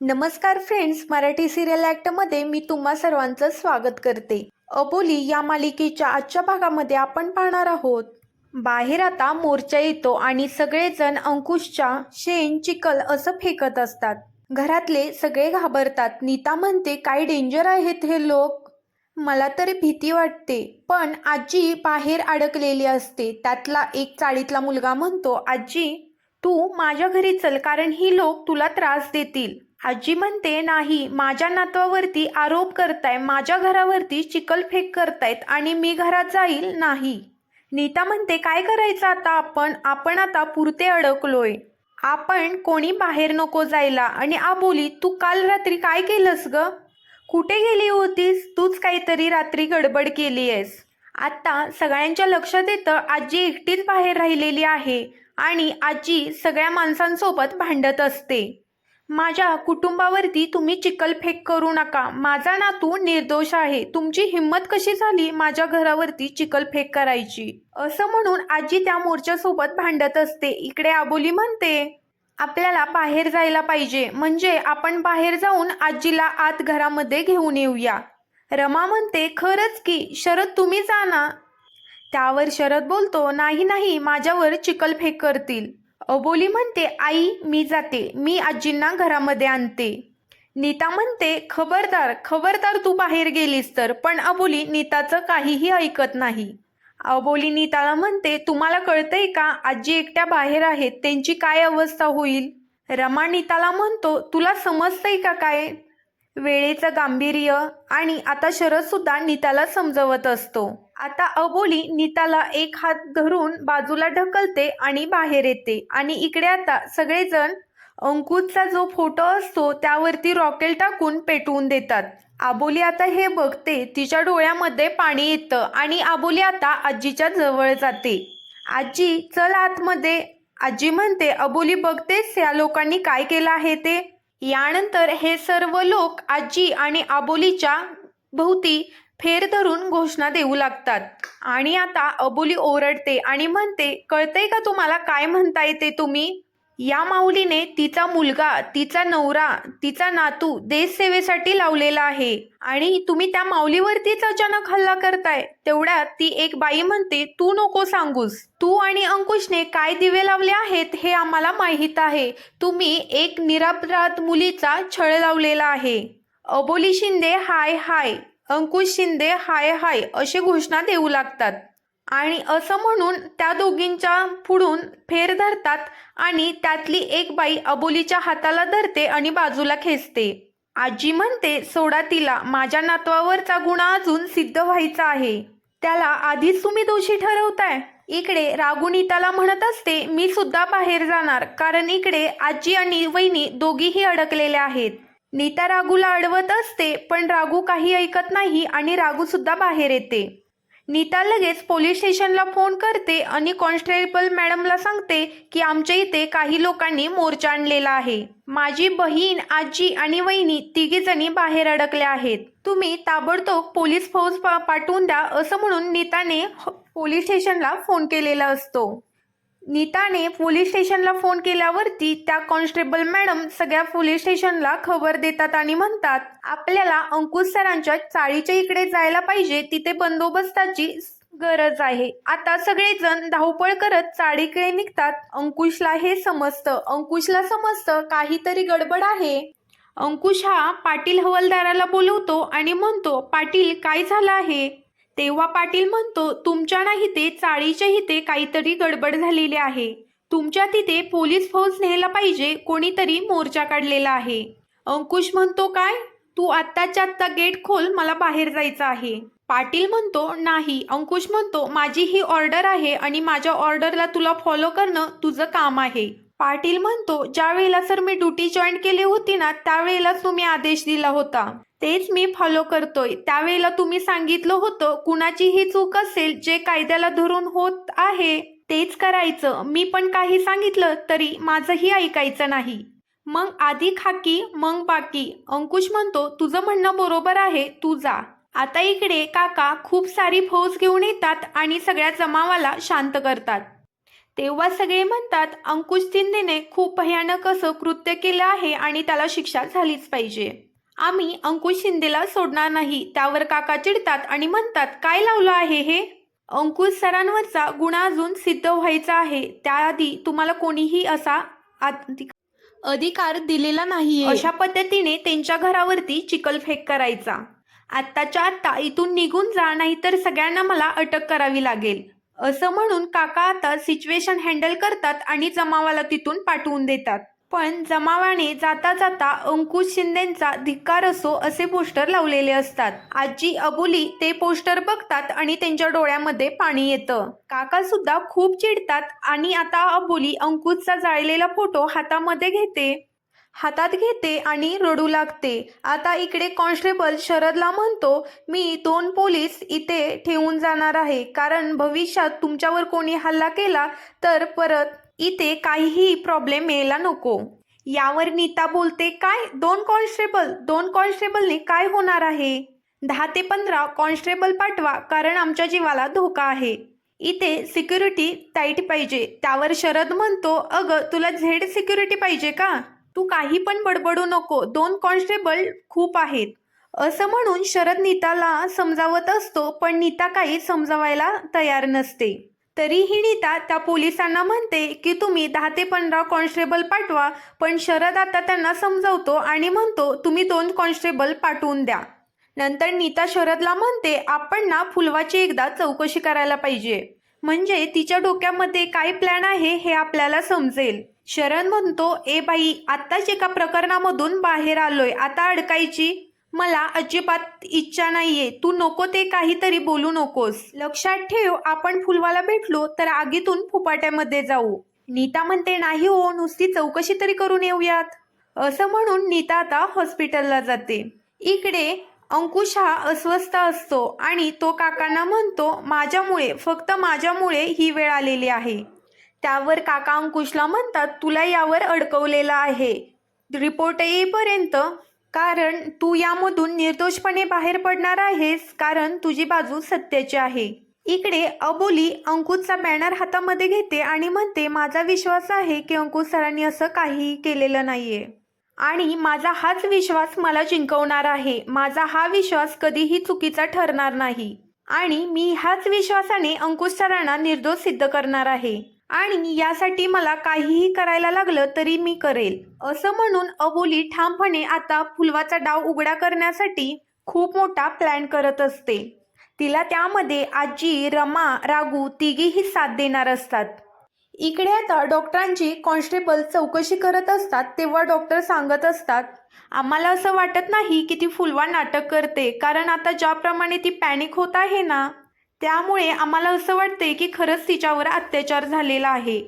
नमस्कार friends Marathi serial ॲक्टमध्ये मी तुम्हा सर्वांचं स्वागत करते. अबोली या मालिकेच्या आजच्या भागामध्ये आपण पाहणार आहोत. बाहेर आता मोर्चा येतो आणि सगळेजण अंकुशच्या शेण चिखल असं फेकत असतात. घरातले सगळे घाबरतात. नीता म्हणते काय डेंजर आहेत हे लोक? मला तरी भीती वाटते. पण आजी बाहेर अडकलेली असते. त्यातला एक चाळीतला मुलगा म्हणतो आजी तू माझ्या घरी चल कारण ही लोक तुला त्रास देतील. आजी म्हणते नाही माझ्या नातवावरती आरोप करताय माझ्या घरावरती चिकलफेक करतायत आणि मी घरात जाईल नाही. नीता म्हणते काय करायचं आता आपण? आपण आता पुरते अडकलोय. आपण कोणी बाहेर नको जायला. आणि आबोली तू काल रात्री काय केलंस ग? कुठे गेली होतीस? तूच काहीतरी रात्री गडबड केली आहेस. आता सगळ्यांच्या लक्षात येतं आजी एकटीच बाहेर राहिलेली आहे आणि आजी सगळ्या माणसांसोबत भांडत असते. माझ्या कुटुंबावरती तुम्ही चिकलफेक करू नका. माझा नातू निर्दोष आहे. तुमची हिंमत कशी झाली माझ्या घरावरती चिकलफेक करायची? असं म्हणून आजी त्या मोर्चासोबत भांडत असते. इकडे आबोली म्हणते आपल्याला बाहेर जायला पाहिजे. म्हणजे आपण बाहेर जाऊन आजीला आत घरामध्ये घेऊन येऊया. रमा म्हणते खरंच की. शरद तुम्ही जा ना. त्यावर शरद बोलतो नाही नाही. माझ्यावर चिकलफेक करतील. अबोली म्हणते आई मी जाते. मी आजींना घरामध्ये आणते. नीता म्हणते खबरदार खबरदार तू बाहेर गेलीस तर. पण अबोली नीताचं काहीही ऐकत नाही. अबोली नीताला म्हणते तुम्हाला कळतंय का? आजी एकट्या बाहेर आहेत. त्यांची काय अवस्था होईल? रमा नीताला म्हणतो तुला समजतंय का काय? वेळेचं गांभीर्य आणि आता शरद सुद्धा नीताला समजवत असतो. आता अबोली नीताला एक हात धरून बाजूला ढकलते आणि बाहेर येते. आणि इकडे आता सगळेजण अंकुशचा जो फोटो असतो त्यावरती रॉकेल टाकून पेटवून देतात. आबोली आता हे बघते तिच्या डोळ्यामध्ये पाणी येतं आणि आबोली आता आजीच्या जवळ जाते. आजी चल आतमध्ये. आजी म्हणते अबोली बघतेच या लोकांनी काय केलं आहे ते? यानंतर हे सर्व लोक आजी आणि आबोलीच्या भोवती फेर धरून घोषणा देऊ लागतात. आणि आता अबोली ओरडते आणि म्हणते कळतंय का तुम्हाला काय म्हणता येते तुम्ही? या माऊलीने तिचा मुलगा तिचा नवरा तिचा नातू देशसेवेसाठी लावलेला आहे. आणि तुम्ही त्या माऊलीवरतीच अचानक हल्ला करताय. तेवढ्यात ती एक बाई म्हणते तू नको सांगूस. तू आणि अंकुशने काय दिवे लावले आहेत हे आम्हाला माहीत आहे. तुम्ही एक निरापराध मुलीचा छळ लावलेला आहे. अबोली शिंदे हाय हाय. अंकुश शिंदे हाय हाय अशी घोषणा देऊ लागतात. आणि असं म्हणून त्या दोघींच्या पुढून फेर धरतात आणि त्यातली एक बाई अबोलीच्या हाताला धरते आणि बाजूला खेचते. आजी म्हणते सोडा तिला माझ्या नातवावरचा गुन्हा अजून सिद्ध व्हायचा आहे. त्याला आधीच तुम्ही दोषी ठरवताय. इकडे रागुनीताला म्हणत असते मी सुद्धा बाहेर जाणार कारण इकडे आजी आणि वहिनी दोघीही अडकलेल्या आहेत. नीता रागूला अडवत असते पण रागू काही ऐकत नाही आणि रागू सुद्धा बाहेर येते. नीता लगेच पोलीस स्टेशनला फोन करते आणि कॉन्स्टेबल मॅडमला सांगते की आमच्या इथे काही लोकांनी मोर्चा आणलेला आहे. माझी बहीण आजी आणि वहिनी तिघी जणी बाहेर अडकल्या आहेत. तुम्ही ताबडतोब पोलीस फौज पा पाठवून द्या असं म्हणून नीताने पोलीस स्टेशनला फोन केलेला असतो. नीताने पोलीस स्टेशनला फोन केल्यावरती त्या कॉन्स्टेबल मॅडम सगळ्या पोलीस स्टेशनला खबर देतात आणि म्हणतात आपल्याला अंकुश सरांच्या चाळीच्या इकडे जायला पाहिजे तिथे बंदोबस्ताची गरज आहे. आता सगळेजण धावपळ करत चाळीकडे निघतात. अंकुशला हे समजतं. अंकुशला समजतं काहीतरी गडबड आहे. अंकुश हा पाटील हवालदाराला बोलवतो आणि म्हणतो पाटील काय झालं आहे? तेव्हा पाटील म्हणतो तुमच्या नाही ते चाळीच्या इथे काहीतरी गडबड झालेली आहे. तुमच्या तिथे पोलीस फौज न्यायला पाहिजे कोणीतरी मोर्चा काढलेला आहे. अंकुश म्हणतो काय? तू आत्ताच्या आत्ता गेट खोल मला बाहेर जायचं आहे. पाटील म्हणतो नाही. अंकुश म्हणतो माझी ही ऑर्डर आहे आणि माझ्या ऑर्डरला तुला फॉलो करणं तुझं काम आहे. पाटील म्हणतो ज्या वेळेला सर मी ड्युटी जॉईन केली होती ना त्यावेळेलाच तुम्ही आदेश दिला होता. तेच मी फॉलो करतोय. त्यावेळेला तुम्ही सांगितलं होतं कुणाची ही चूक असेल जे कायद्याला धरून होत आहे तेच करायचं. मी पण काही सांगितलं तरी माझंही ऐकायचं नाही. मग आधी खाकी मग बाकी. अंकुश म्हणतो तुझं म्हणणं बरोबर आहे तू जा. आता इकडे काका खूप सारी फौज घेऊन येतात आणि सगळ्या जमावाला शांत करतात. तेव्हा सगळे म्हणतात अंकुश शिंदेने खूप भयानक असं कृत्य केलं आहे आणि त्याला शिक्षा झालीच पाहिजे. आम्ही अंकुश शिंदेला सोडणार नाही. त्यावर काका चिडतात आणि म्हणतात काय लावलं आहे हे? अंकुश सरांवरचा गुन्हा अजून सिद्ध व्हायचा आहे. त्याआधी तुम्हाला कोणीही असा अधिक- अधिकार दिलेला नाहीये. अशा पद्धतीने त्यांच्या घरावरती चिखलफेक करायचा. आत्ताच्या आत्ता इथून निघून जा नाहीतर सगळ्यांना मला अटक करावी लागेल. असं म्हणून काका आता सिच्युएशन हँडल करतात आणि जमावाला तिथून पाठवून देतात. पण जमावाने जाता जाता अंकुश शिंदेचा धिक्कार असो असे पोस्टर लावलेले असतात. आजी अबोली ते पोस्टर बघतात आणि त्यांच्या डोळ्यामध्ये पाणी येतं. काका सुद्धा खूप चिडतात आणि आता अबोली अंकुशचा जाळलेला फोटो हातामध्ये घेते. हातात घेते आणि रडू लागते. आता इकडे कॉन्स्टेबल शरदला म्हणतो मी दोन पोलीस इथे ठेवून जाणार आहे. कारण भविष्यात तुमच्यावर कोणी हल्ला केला तर परत इथे काहीही प्रॉब्लेम यायला नको. यावर नीता बोलते काय? दोन कॉन्स्टेबल दोन कॉन्स्टेबलने काय होणार आहे? दहा ते पंधरा कॉन्स्टेबल पाठवा कारण आमच्या जीवाला धोका आहे. इथे सिक्युरिटी टाईट पाहिजे. त्यावर शरद म्हणतो अगं तुला झेड सिक्युरिटी पाहिजे का? तू काही पण बडबडू नको. दोन कॉन्स्टेबल खूप आहेत. असं म्हणून शरद नीताला समजावत असतो पण नीता काही समजावायला तयार नसते. तरीही नीता त्या पोलिसांना म्हणते की तुम्ही दहा ते पंधरा कॉन्स्टेबल पाठवा पण शरद आता त्यांना समजावतो आणि म्हणतो तुम्ही दोन कॉन्स्टेबल पाठवून द्या. नंतर नीता शरदला म्हणते आपण ना फुलवाची एकदा चौकशी करायला पाहिजे. म्हणजे तिच्या डोक्यामध्ये काय प्लॅन आहे हे आपल्याला समजेल. शरद म्हणतो ए बाई आत्ताच एका प्रकरणामधून बाहेर आलोय. आता अडकायची मला अजिबात इच्छा नाहीये. तू नको ते काहीतरी बोलू नकोस. लक्षात ठेव आपण फुलवाला भेटलो तर आगीतून फुपाट्यामध्ये जाऊ. नीता म्हणते नाही हो नुसती चौकशी तरी करून येऊयात. असं म्हणून नीता आता हॉस्पिटलला जाते. इकडे अंकुश हा अस्वस्थ असतो आणि तो काकांना म्हणतो माझ्यामुळे फक्त माझ्यामुळे ही वेळ आलेली आहे. त्यावर काका अंकुशला म्हणतात तुला यावर अडकवलेलं आहे. रिपोर्ट येईपर्यंत कारण तू यामधून निर्दोषपणे बाहेर पडणार आहेस कारण तुझी बाजू सत्याची आहे. इकडे अबोली अंकुशचा बॅनर हातामध्ये घेते आणि म्हणते माझा विश्वास आहे की अंकुश सरांनी असं काहीही केलेलं नाहीये. आणि माझा हाच विश्वास मला जिंकवणार आहे. माझा हा विश्वास कधीही चुकीचा ठरणार नाही. आणि मी ह्याच विश्वासाने अंकुश सरांना निर्दोष सिद्ध करणार आहे. आणि यासाठी मला काहीही करायला लागलं तरी मी करेल. असं म्हणून अबोली ठामपणे आता फुलवाचा डाव उघडा करण्यासाठी खूप मोठा प्लॅन करत असते. तिला त्यामध्ये आजी रमा रागू तिघीही साथ देणार असतात. इकडे आता डॉक्टरांची कॉन्स्टेबल चौकशी करत असतात तेव्हा डॉक्टर सांगत असतात आम्हाला असं वाटत नाही की ती फुलवा नाटक करते कारण आता ज्याप्रमाणे ती पॅनिक होत आहे ना त्यामुळे आम्हाला असं वाटते की खरंच तिच्यावर अत्याचार झालेला आहे.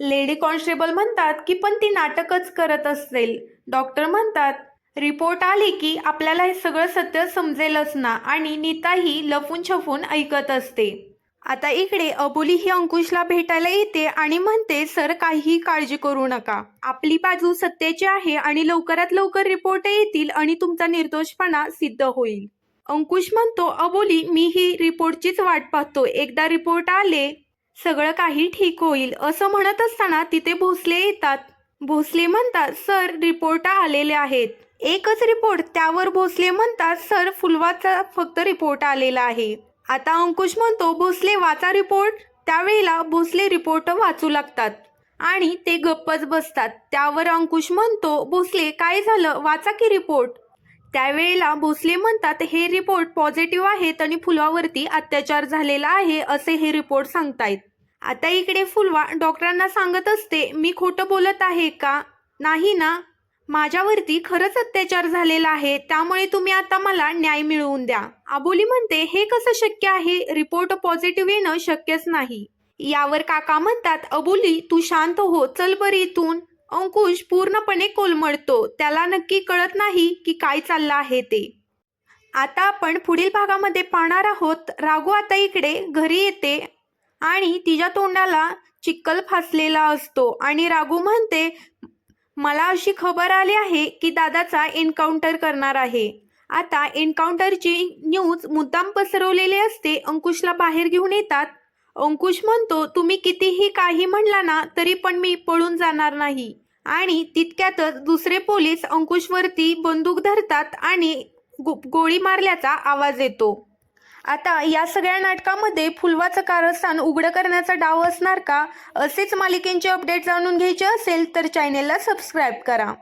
लेडी कॉन्स्टेबल म्हणतात की पण ती नाटकच करत असेल. डॉक्टर म्हणतात रिपोर्ट आली की आपल्याला हे सगळं सत्य समजेलच ना आणि नीताही लपून छपून ऐकत असते. आता इकडे अबोली ही अंकुशला भेटायला येते आणि म्हणते सर काहीही काळजी करू नका. आपली बाजू सत्याची आहे आणि लवकरात लवकर रिपोर्ट येतील आणि तुमचा निर्दोषपणा सिद्ध होईल. अंकुश म्हणतो अबोली मी ही रिपोर्टचीच वाट पाहतो. एकदा रिपोर्ट आले सगळं काही ठीक होईल. असं म्हणत असताना तिथे भोसले येतात. भोसले म्हणतात सर रिपोर्ट आलेले आहेत. एकच रिपोर्ट त्यावर भोसले म्हणतात सर फुलवाचा फक्त रिपोर्ट आलेला आहे. आता अंकुश म्हणतो भोसले वाचा रिपोर्ट? त्यावेळेला भोसले रिपोर्ट वाचू लागतात आणि ते गप्पच बसतात. त्यावर अंकुश म्हणतो भोसले काय झालं? वाचा की रिपोर्ट? त्यावेळेला भोसले म्हणतात हे रिपोर्ट पॉझिटिव्ह आहेत आणि फुलवावरती अत्याचार झालेला आहे असे हे रिपोर्ट सांगतायत. आता इकडे फुलवा डॉक्टरांना सांगत असते मी खोटं बोलत आहे का? नाही ना. माझ्यावरती खरंच अत्याचार झालेला आहे त्यामुळे तुम्ही आता मला न्याय मिळवून द्या. आबोली म्हणते हे कसं शक्य आहे? रिपोर्ट पॉझिटिव्ह येणं शक्यच नाही. यावर काका म्हणतात अबोली तू शांत हो चल बरी इथून. अंकुश पूर्णपणे कोलमडतो. त्याला नक्की कळत नाही की काय चाललं आहे ते. आता आपण पुढील भागामध्ये पाहणार आहोत. राघू आता इकडे घरी येते आणि तिच्या तोंडाला चिक्कल फासलेला असतो आणि राघू म्हणते मला अशी खबर आली आहे की दादाचा एन्काउंटर करणार आहे. आता एन्काउंटरची न्यूज मुद्दाम पसरवलेली असते. अंकुशला बाहेर घेऊन येतात. अंकुश म्हणतो तुम्ही कितीही काही म्हणला ना तरी पण मी पळून जाणार नाही. आणि तितक्यातच दुसरे पोलीस अंकुशवरती बंदूक धरतात आणि गो गोळी मारल्याचा आवाज येतो. आता या सगळ्या नाटकामध्ये फुलवाचं कारस्थान उघडं करण्याचा डाव असणार का? असेच मालिकेंचे अपडेट जाणून घ्यायचे असेल तर चॅनेलला सबस्क्राईब करा.